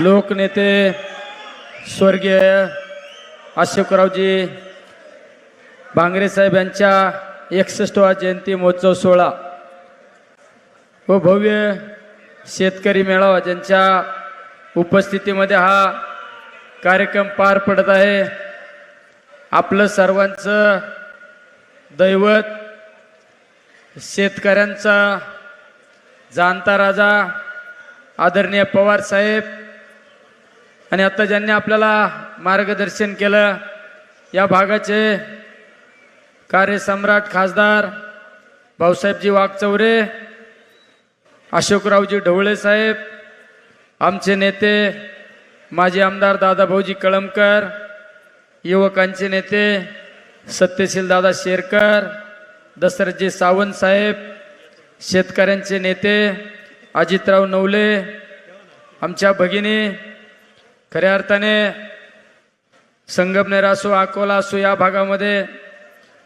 लोकनेते स्वर्गीय अशोकरावजी भांगरे साहेब यांच्या एकसष्टवा जयंती महोत्सव सोहळा व भव्य शेतकरी मेळावा ज्यांच्या उपस्थितीमध्ये हा कार्यक्रम पार पडत आहे. आपलं सर्वांचं दैवत शेतकऱ्यांचा जाणता राजा आदरणीय पवार साहेब आणि आता ज्यांनी आपल्याला मार्गदर्शन केलं या भागाचे कार्यसम्राट खासदार भाऊसाहेबजी वाघचौरे अशोकरावजी ढवळे साहेब आमचे नेते माजी आमदार दादाभाऊजी कळमकर युवकांचे नेते सत्यशील दादा शेरकर दशरथजी सावंत साहेब शेतकऱ्यांचे नेते अजितराव नवले आमच्या भगिनी खऱ्या अर्थाने संगमनेर असो अकोला असो या भागामध्ये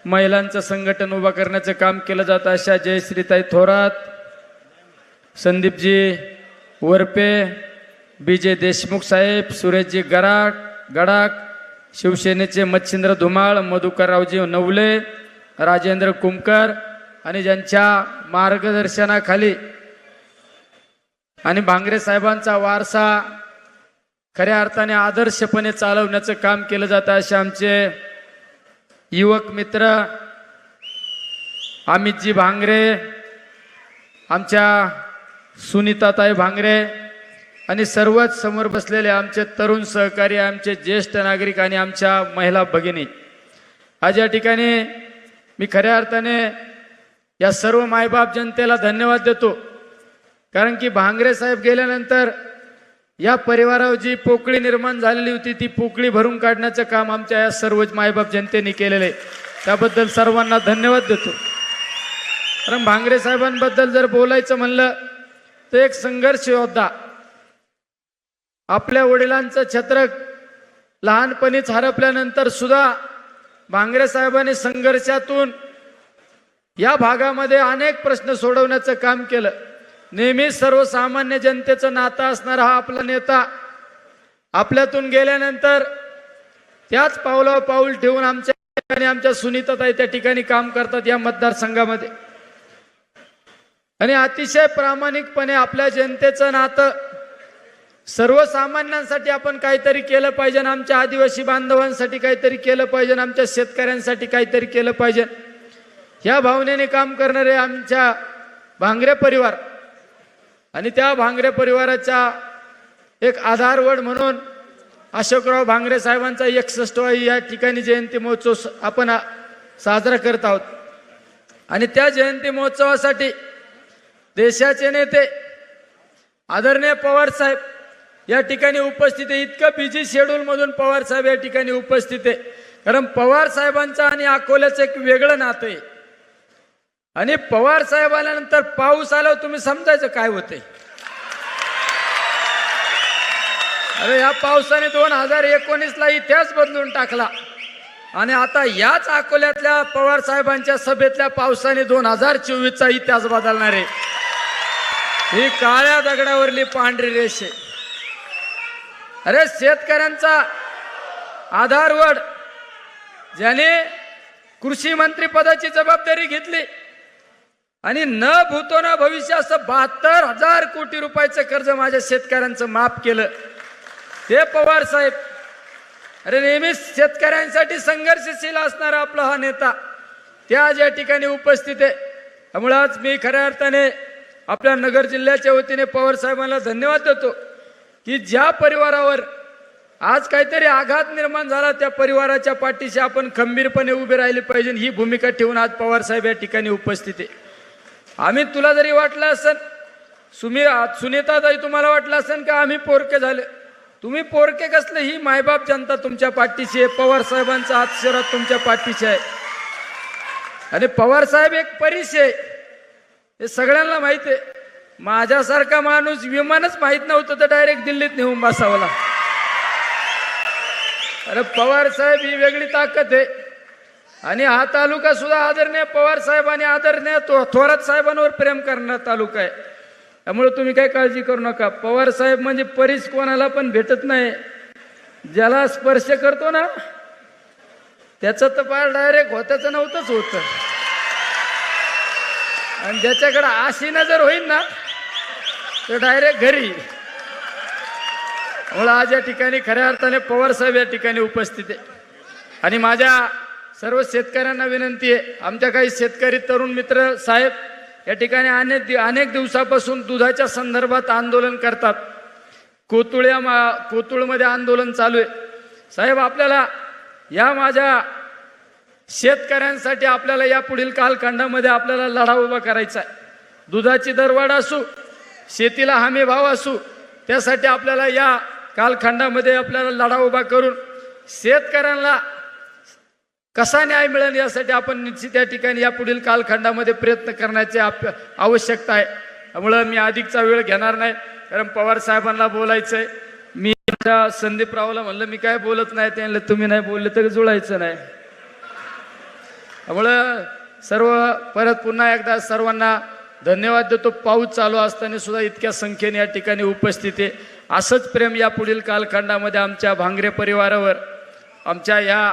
महिलांचं संघटन उभं करण्याचं काम केलं जातं अशा जयश्रीताई थोरात संदीपजी वरपे बी जे देशमुख साहेब सुरेशजी गराक गडाक शिवसेनेचे मच्छिंद्र धुमाळ मधुकररावजी नवले राजेंद्र कुमकर आणि ज्यांच्या मार्गदर्शनाखाली आणि भांगरे साहेबांचा वारसा खऱ्या अर्थाने आदर्शपणे चालवण्याचं काम केलं जातं असे आमचे युवक मित्र अमितजी भांगरे आमच्या सुनीताताई भांगरे आणि सर्वच समोर बसलेले आमचे तरुण सहकारी आमचे ज्येष्ठ नागरिक आणि आमच्या महिला भगिनी. आज या ठिकाणी मी खऱ्या अर्थाने या सर्व मायबाप जनतेला धन्यवाद देतो. कारण की भांगरे साहेब गेल्यानंतर या परिवारावर जी पोकळी निर्माण झालेली होती ती पोकळी भरून काढण्याचं काम आमच्या या सर्व मायबाप जनतेने केलेलं आहे. त्याबद्दल सर्वांना धन्यवाद देतो. कारण भांगरे साहेबांबद्दल जर बोलायचं म्हणलं तर एक संघर्ष योद्धा आपल्या वडिलांचं छत्र लहानपणीच हरपल्यानंतर सुद्धा भांगरे साहेबांनी संघर्षातून या भागामध्ये अनेक प्रश्न सोडवण्याचं काम केलं. नेहमी सर्वसामान्य जनतेचं नातं असणारा हा आपला नेता. आपल्यातून गेल्यानंतर त्याच पावलावर पाऊल ठेवून आमच्या ठिकाणी आमच्या सुनीताताई त्या ठिकाणी काम करतात या मतदारसंघामध्ये. आणि अतिशय प्रामाणिकपणे आपल्या जनतेचं नातं सर्वसामान्यांसाठी आपण काहीतरी केलं पाहिजे आमच्या आदिवासी बांधवांसाठी काहीतरी केलं पाहिजे आमच्या शेतकऱ्यांसाठी काहीतरी केलं पाहिजे. ह्या भावनेने काम करणारे आमच्या भांगरे परिवार आणि त्या भांगरे परिवाराचा एक आधारवड म्हणून अशोकराव भांगरे साहेबांचा एकसष्टवा या ठिकाणी जयंती महोत्सव आपण साजरा करत आहोत. आणि त्या जयंती महोत्सवासाठी देशाचे नेते आदरणीय पवार साहेब या ठिकाणी उपस्थित आहे. इतकं बिझी शेड्यूलमधून पवार साहेब या ठिकाणी उपस्थित आहे. कारण पवार साहेबांचं आणि अकोल्याचं एक वेगळं नातं आहे. आणि पवार साहेब आल्यानंतर पाऊस आला तुम्ही समजायचं काय होते अरे या पावसाने दोन हजार एकोणीसला इतिहास बदलून टाकला. आणि आता याच अकोल्यातल्या पवार साहेबांच्या सभेतल्या पावसाने दोन हजार चोवीसचा इतिहास बदलणार आहे. ही काळ्या दगडावरली पांढरी रेषे. अरे शेतकऱ्यांचा आधारवड ज्याने कृषी मंत्री पदाची जबाबदारी घेतली आणि न भूतो न भविष्य असं बहात्तर हजार कोटी रुपयाचं कर्ज माझ्या शेतकऱ्यांचं माफ केलं. ते पवार साहेब अरे नेहमीच शेतकऱ्यांसाठी संघर्षशील असणारा आपला हा नेता ते आज या ठिकाणी उपस्थित आहे. त्यामुळे आज मी खऱ्या अर्थाने आपल्या नगर जिल्ह्याच्या वतीने पवार साहेबांना धन्यवाद देतो की ज्या परिवारावर आज काहीतरी आघात निर्माण झाला त्या परिवाराच्या पाठीशी आपण खंबीरपणे उभे राहिले पाहिजे ही भूमिका ठेवून आज पवार साहेब या ठिकाणी उपस्थित आहे. आम्ही तुला जरी वाटलं असेल सुमी सुनीताताई तुम्हाला वाटलं असेल का आम्ही पोरके झाले? तुम्ही पोरके कसले? ही मायबाप जनता तुमच्या पाठीशी आहे. पवार साहेबांचा हातशिरात तुमच्या पाठीशी आहे. आणि पवार साहेब एक परीस आहे. हे सगळ्यांना माहीत आहे. माझ्यासारखा माणूस विमानच माहीत नव्हतं तर डायरेक्ट दिल्लीत नेऊन बसावला अरे पवार साहेब ही वेगळी ताकद आहे. आणि हा तालुका सुद्धा आदरणीय पवार साहेब आणि आदरणीय तो थोरात साहेबांवर प्रेम करणारा तालुका आहे. त्यामुळे तुम्ही काही काळजी करू नका. पवार साहेब म्हणजे परीस कोणाला पण भेटत नाही. ज्याला स्पर्श करतो ना त्याचं तर फार डायरेक्ट होत्याचं नव्हतंच होतं. आणि ज्याच्याकडे आशी नजर होईल ना तर डायरेक्ट घरी. आज या ठिकाणी खऱ्या अर्थाने पवार साहेब या ठिकाणी उपस्थित आहे. आणि माझ्या सर्व शेतकऱ्यांना विनंती आहे. आमच्या काही शेतकरी तरुण मित्र साहेब या ठिकाणी अनेक दि- अनेक दिवसापासून दुधाच्या संदर्भात आंदोलन करतात. कोतुळ्या मा कोतुळमध्ये आंदोलन चालू आहे. साहेब आपल्याला या माझ्या शेतकऱ्यांसाठी आपल्याला या पुढील कालखंडामध्ये आपल्याला लढा उभा करायचा आहे. दुधाची दरवाढ असू शेतीला हमी भाव असू त्यासाठी आपल्याला या कालखंडामध्ये आपल्याला लढा उभा करून शेतकऱ्यांना कसा न्याय मिळेल यासाठी आपण निश्चित या ठिकाणी या पुढील कालखंडामध्ये प्रयत्न करण्याची आप आवश्यकता आहे. त्यामुळं मी अधिकचा वेळ घेणार नाही. कारण पवार साहेबांना बोलायचं आहे मी त्या संदीप म्हणलं मी काय बोलत नाही? त्यांना तुम्ही नाही बोलले तरी जुळायचं नाही. त्यामुळं सर्व परत पुन्हा एकदा सर्वांना धन्यवाद देतो. पाऊस चालू असताना सुद्धा इतक्या संख्येने या ठिकाणी उपस्थित आहे. असंच प्रेम या पुढील कालखंडामध्ये आमच्या भांगरे परिवारावर आमच्या या